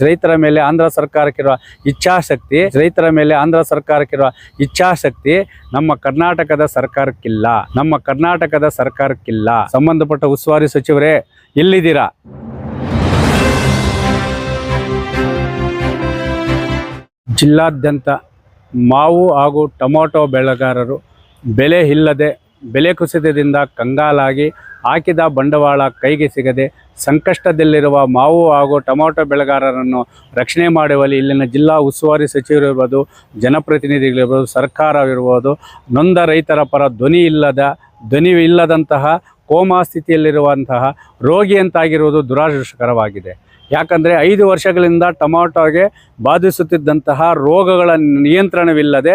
ರೈತರ ಮೇಲೆ ಆಂಧ್ರ ಸರ್ಕಾರಕ್ಕಿರುವ ಇಚ್ಛಾಶಕ್ತಿ, ರೈತರ ಮೇಲೆ ಆಂಧ್ರ ಸರ್ಕಾರಕ್ಕಿರುವ ಇಚ್ಛಾಶಕ್ತಿ ನಮ್ಮ ಕರ್ನಾಟಕದ ಸರ್ಕಾರಕ್ಕಿಲ್ಲ. ನಮ್ಮ ಕರ್ನಾಟಕದ ಸರ್ಕಾರಕ್ಕಿಲ್ಲ. ಸಂಬಂಧಪಟ್ಟ ಉಸ್ತುವಾರಿ ಸಚಿವರೇ, ಎಲ್ಲಿದ್ದೀರಾ? ಜಿಲ್ಲಾದ್ಯಂತ ಮಾವು ಹಾಗೂ ಟೊಮೊಟೊ ಬೆಳೆಗಾರರು ಬೆಲೆ ಇಲ್ಲದೆ ಬೆಲೆ ಕುಸಿತದಿಂದ ಕಂಗಾಲಾಗಿ ಹಾಕಿದ ಬಂಡವಾಳ ಕೈಗೆ ಸಿಗದೆ ಸಂಕಷ್ಟದಲ್ಲಿರುವ ಮಾವು ಹಾಗೂ ಟೊಮೊಟೊ ಬೆಳೆಗಾರರನ್ನು ರಕ್ಷಣೆ ಮಾಡುವಲ್ಲಿ ಇಲ್ಲಿನ ಜಿಲ್ಲಾ ಉಸ್ತುವಾರಿ ಸಚಿವರಿರ್ಬೋದು, ಜನಪ್ರತಿನಿಧಿಗಳಿರ್ಬೋದು, ಸರ್ಕಾರವಿರ್ಬೋದು, ನೊಂದ ರೈತರ ಪರ ಧ್ವನಿ ಇಲ್ಲದ, ಧ್ವನಿ ಇಲ್ಲದಂತಹ ಕೋಮಾ ಸ್ಥಿತಿಯಲ್ಲಿರುವಂತಹ ರೋಗಿಯಂತಾಗಿರುವುದು ದುರಾದೃಷ್ಟಕರವಾಗಿದೆ ಯಾಕಂದರೆ ಐದು ವರ್ಷಗಳಿಂದ ಟೊಮಾಟೋಗೆ ಬಾಧಿಸುತ್ತಿದ್ದಂತಹ ರೋಗಗಳ ನಿಯಂತ್ರಣವಿಲ್ಲದೆ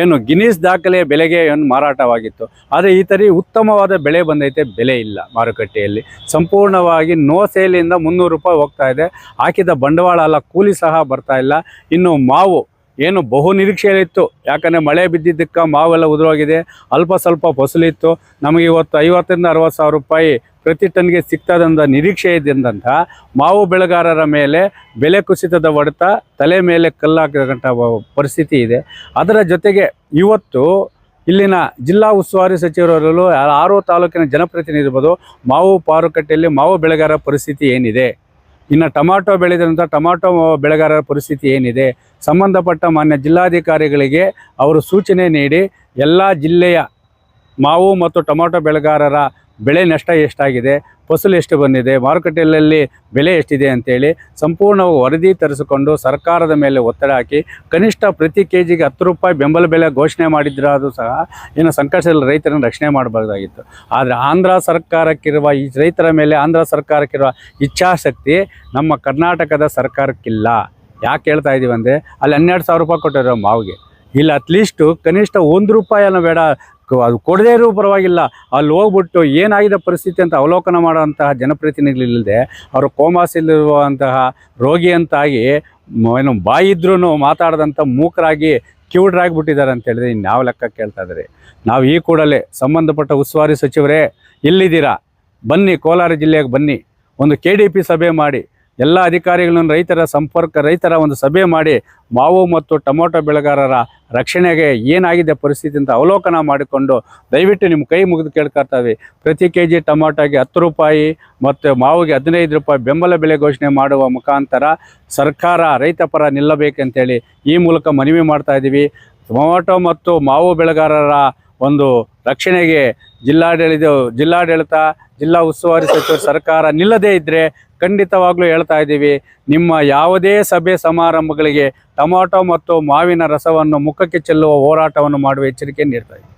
ಏನು ಗಿನೀಸ್ ದಾಖಲೆಯ ಬೆಲೆಗೆ ಏನು ಮಾರಾಟವಾಗಿತ್ತು. ಆದರೆ ಈ ತರಿ ಉತ್ತಮವಾದ ಬೆಳೆ ಬಂದೈತೆ, ಬೆಲೆ ಇಲ್ಲ ಮಾರುಕಟ್ಟೆಯಲ್ಲಿ. ಸಂಪೂರ್ಣವಾಗಿ ನೋ ಸೇಲಿಂದ ಮುನ್ನೂರು ರೂಪಾಯಿ ಹೋಗ್ತಾ ಇದೆ. ಹಾಕಿದ ಬಂಡವಾಳ ಅಲ್ಲ, ಕೂಲಿ ಸಹ ಬರ್ತಾ ಇಲ್ಲ. ಇನ್ನು ಮಾವು ಏನು ಬಹು ನಿರೀಕ್ಷೆಯಲ್ಲಿತ್ತು ಯಾಕಂದರೆ ಮಳೆ ಬಿದ್ದಿದ್ದಕ್ಕೆ ಮಾವೆಲ್ಲ ಉದುರೋಗಿದೆ. ಅಲ್ಪ ಸ್ವಲ್ಪ ಫಸಲಿತ್ತು. ನಮಗೆ ಇವತ್ತು ಐವತ್ತರಿಂದ ಅರವತ್ತು ಸಾವಿರ ರೂಪಾಯಿ ಪ್ರತಿ ಟನ್ಗೆ ಸಿಗ್ತದಂಥ ನಿರೀಕ್ಷೆ ಇದ್ದಂಥ ಮಾವು ಬೆಳೆಗಾರರ ಮೇಲೆ ಬೆಲೆ ಕುಸಿತದ ಹೊಡೆತ ತಲೆ ಮೇಲೆ ಕಲ್ಲಾಕಂಥ ಪರಿಸ್ಥಿತಿ ಇದೆ. ಅದರ ಜೊತೆಗೆ ಇವತ್ತು ಇಲ್ಲಿನ ಜಿಲ್ಲಾ ಉಸ್ತುವಾರಿ ಸಚಿವರಲ್ಲೂ ಆರು ತಾಲೂಕಿನ ಜನಪ್ರತಿನಿಧಿ ಇರ್ಬೋದು ಮಾವು ಮಾರುಕಟ್ಟೆಯಲ್ಲಿ ಮಾವು ಬೆಳೆಗಾರರ ಪರಿಸ್ಥಿತಿ ಏನಿದೆ. ಇನ್ನು ಟೊಮಾಟೊ ಬೆಳೆದಂಥ ಟೊಮಾಟೊ ಬೆಳೆಗಾರರ ಪರಿಸ್ಥಿತಿ ಏನಿದೆ? ಸಂಬಂಧಪಟ್ಟ ಮಾನ್ಯ ಜಿಲ್ಲಾಧಿಕಾರಿಗಳಿಗೆ ಅವರು ಸೂಚನೆ ನೀಡಿ, ಎಲ್ಲ ಜಿಲ್ಲೆಯ ಮಾವು ಮತ್ತು ಟೊಮಾಟೊ ಬೆಳೆಗಾರರ ಬೆಳೆ ನಷ್ಟ ಎಷ್ಟಾಗಿದೆ, ಫಸಲು ಎಷ್ಟು ಬಂದಿದೆ, ಮಾರುಕಟ್ಟೆಯಲ್ಲಿ ಬೆಲೆ ಎಷ್ಟಿದೆ ಅಂತೇಳಿ ಸಂಪೂರ್ಣ ವರದಿ ತರಿಸಿಕೊಂಡು ಸರ್ಕಾರದ ಮೇಲೆ ಒತ್ತಡ ಹಾಕಿ ಕನಿಷ್ಠ ಪ್ರತಿ ಕೆ ಜಿಗೆ ಹತ್ತು ರೂಪಾಯಿ ಬೆಂಬಲ ಬೆಲೆ ಘೋಷಣೆ ಮಾಡಿದ್ರಾದರೂ ಸಹ ಏನು ಸಂಕಷ್ಟದಲ್ಲಿ ರೈತರನ್ನು ರಕ್ಷಣೆ ಮಾಡಬಾರ್ದಾಗಿತ್ತು. ಆದರೆ ಆಂಧ್ರ ಸರ್ಕಾರಕ್ಕಿರುವ ಈ ರೈತರ ಮೇಲೆ ಆಂಧ್ರ ಸರ್ಕಾರಕ್ಕಿರುವ ಇಚ್ಛಾಶಕ್ತಿ ನಮ್ಮ ಕರ್ನಾಟಕದ ಸರ್ಕಾರಕ್ಕಿಲ್ಲ. ಯಾಕೆ ಹೇಳ್ತಾ ಇದ್ದೀವಿ ಅಂದರೆ ಅಲ್ಲಿ ಹನ್ನೆರಡು ಸಾವಿರ ರೂಪಾಯಿ ಕೊಟ್ಟಿರೋ ಮಾವಿಗೆ. ಇಲ್ಲಿ ಅಟ್ಲೀಸ್ಟು ಕನಿಷ್ಠ ಒಂದು ರೂಪಾಯಿನ ಬೇಡ ಅದು ಕೊಡದೇ ಇರೋ ಪರವಾಗಿಲ್ಲ. ಅಲ್ಲಿ ಹೋಗ್ಬಿಟ್ಟು ಏನಾಗಿದೆ ಪರಿಸ್ಥಿತಿ ಅಂತ ಅವಲೋಕನ ಮಾಡುವಂತಹ ಜನಪ್ರತಿನಿಧಿಗಳಿಲ್ಲದೆ, ಅವರು ಕೋಮಾಸಲ್ಲಿರುವಂತಹ ರೋಗಿಯಂತಾಗಿ ಏನು ಬಾಯಿದ್ರೂ ಮಾತಾಡದಂಥ ಮೂಕರಾಗಿ ಕಿವುಡ್ರಾಗ್ಬಿಟ್ಟಿದ್ದಾರೆ ಅಂತ ಹೇಳಿದ್ರೆ ಇನ್ಯಾವ ಲೆಕ್ಕ ಕೇಳ್ತಾ ಇದ್ದಾರೆ? ನಾವು ಈ ಕೂಡಲೇ ಸಂಬಂಧಪಟ್ಟ ಉಸ್ತುವಾರಿ ಸಚಿವರೇ ಎಲ್ಲಿದ್ದೀರಾ ಬನ್ನಿ, ಕೋಲಾರ ಜಿಲ್ಲೆಗೆ ಬನ್ನಿ. ಒಂದು ಕೆ ಸಭೆ ಮಾಡಿ ಎಲ್ಲ ಅಧಿಕಾರಿಗಳನ್ನು ರೈತರ ಸಂಪರ್ಕ, ರೈತರ ಒಂದು ಸಭೆ ಮಾಡಿ ಮಾವು ಮತ್ತು ಟೊಮೊಟೊ ಬೆಳೆಗಾರರ ರಕ್ಷಣೆಗೆ ಏನಾಗಿದೆ ಪರಿಸ್ಥಿತಿ ಅಂತ ಅವಲೋಕನ ಮಾಡಿಕೊಂಡು ದಯವಿಟ್ಟು ನಿಮ್ಮ ಕೈ ಮುಗಿದು ಕೇಳ್ಕೊಳ್ತಾವೆ ಪ್ರತಿ ಕೆ ಜಿ ಟೊಮೊಟೊಗೆ ಹತ್ತು ರೂಪಾಯಿ ಮತ್ತು ಮಾವಿಗೆ ಹದಿನೈದು ರೂಪಾಯಿ ಬೆಂಬಲ ಬೆಲೆ ಘೋಷಣೆ ಮಾಡುವ ಮುಖಾಂತರ ಸರ್ಕಾರ ರೈತ ಪರ ನಿಲ್ಲಬೇಕಂತೇಳಿ ಈ ಮೂಲಕ ಮನವಿ ಮಾಡ್ತಾ ಇದ್ದೀವಿ. ಟೊಮೊಟೊ ಮತ್ತು ಮಾವು ಬೆಳೆಗಾರರ ಒಂದು ರಕ್ಷಣೆಗೆ ಜಿಲ್ಲಾಡಳಿತ ಜಿಲ್ಲಾಡಳಿತ, ಜಿಲ್ಲಾ ಉಸ್ತುವಾರಿ ಸಚಿವರು ಸರ್ಕಾರ ನಿಲ್ಲದೇ ಇದ್ದರೆ ಖಂಡಿತವಾಗ್ಲೂ ಹೇಳ್ತಾ ಇದ್ದೀವಿ. ನಿಮ್ಮ ಯಾವುದೇ ಸಭೆ ಸಮಾರಂಭಗಳಿಗೆ ಟೊಮಾಟೊ ಮತ್ತು ಮಾವಿನ ರಸವನ್ನು ಮುಖಕ್ಕೆ ಚೆಲ್ಲುವ ಹೋರಾಟವನ್ನು ಮಾಡುವ ಎಚ್ಚರಿಕೆ ನೀಡ್ತಾ ಇದ್ದೀವಿ.